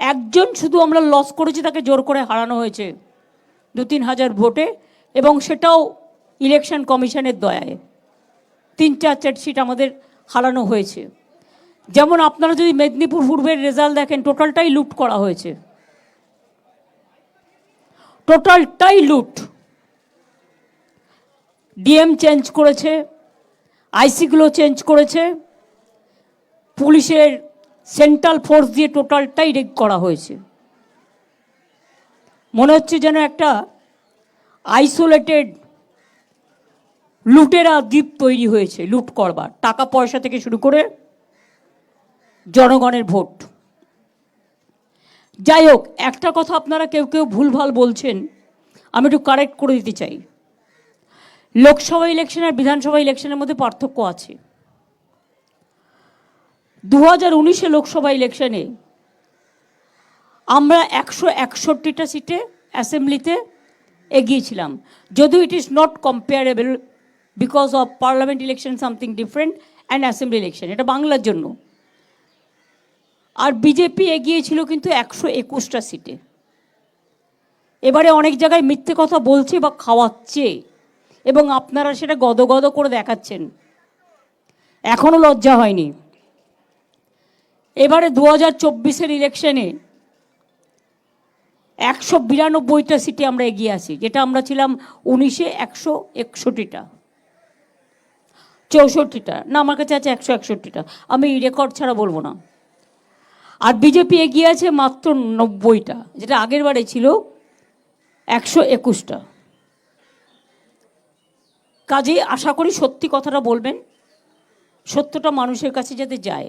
একজন শুধু আমরা লস করেছি, তাকে জোর করে হারানো হয়েছে। দু তিন হাজার ভোটে, এবং সেটাও ইলেকশন কমিশনের দয়ায়। তিন চার চার সিট আমাদের হারানো হয়েছে। যেমন আপনারা যদি মেদিনীপুর পূর্বের রেজাল্ট দেখেন টোটালটাই লুট করা হয়েছে। টোটালটাই লুট। ডিএম চেঞ্জ করেছে আইসিগুলো চেঞ্জ করেছে, পুলিশের সেন্ট্রাল ফোর্স দিয়ে টোটালটাই রেক করা হয়েছে। মনে হচ্ছে যেন একটা আইসোলেটেড লুটেরা দ্বীপ তৈরি হয়েছে, লুট করবার। টাকা পয়সা থেকে শুরু করে জনগণের ভোট। যাই হোক, একটা কথা আপনারা কেউ কেউ ভুলভাল বলছেন, আমি একটু কারেক্ট করে দিতে চাই। লোকসভা ইলেকশন আর বিধানসভা ইলেকশনের মধ্যে পার্থক্য আছে। দু হাজার উনিশে লোকসভা ইলেকশনে আমরা একশো একষট্টিটা সিটে অ্যাসেম্বলিতে এগিয়েছিলাম। যদিও it is not comparable because of parliament election something different and assembly election এটা বাংলার জন্য। আর বিজেপি এগিয়েছিল কিন্তু একশো একুশটা সিটে। এবারে অনেক জায়গায় মিথ্যে কথা বলছে বা খাওয়াচ্ছে এবং আপনারা সেটা গদগদ করে দেখাচ্ছেন। এখনও লজ্জা হয়নি। এবারে দু হাজার চব্বিশের ইলেকশনে একশো বিরানব্বইটা সিটে আমরা এগিয়ে আছি, যেটা আমরা ছিলাম উনিশে একশো একষট্টিটা, চৌষট্টিটা, না আমার কাছে আছে একশো একষট্টিটা, আমি রেকর্ড ছাড়া বলব না। আর বিজেপি এগিয়ে আছে মাত্র নব্বইটা, যেটা আগের বারে ছিল একশো একুশটা। কাজেই আশা করি সত্যি কথাটা বলবেন, সত্যটা মানুষের কাছে যাতে যায়।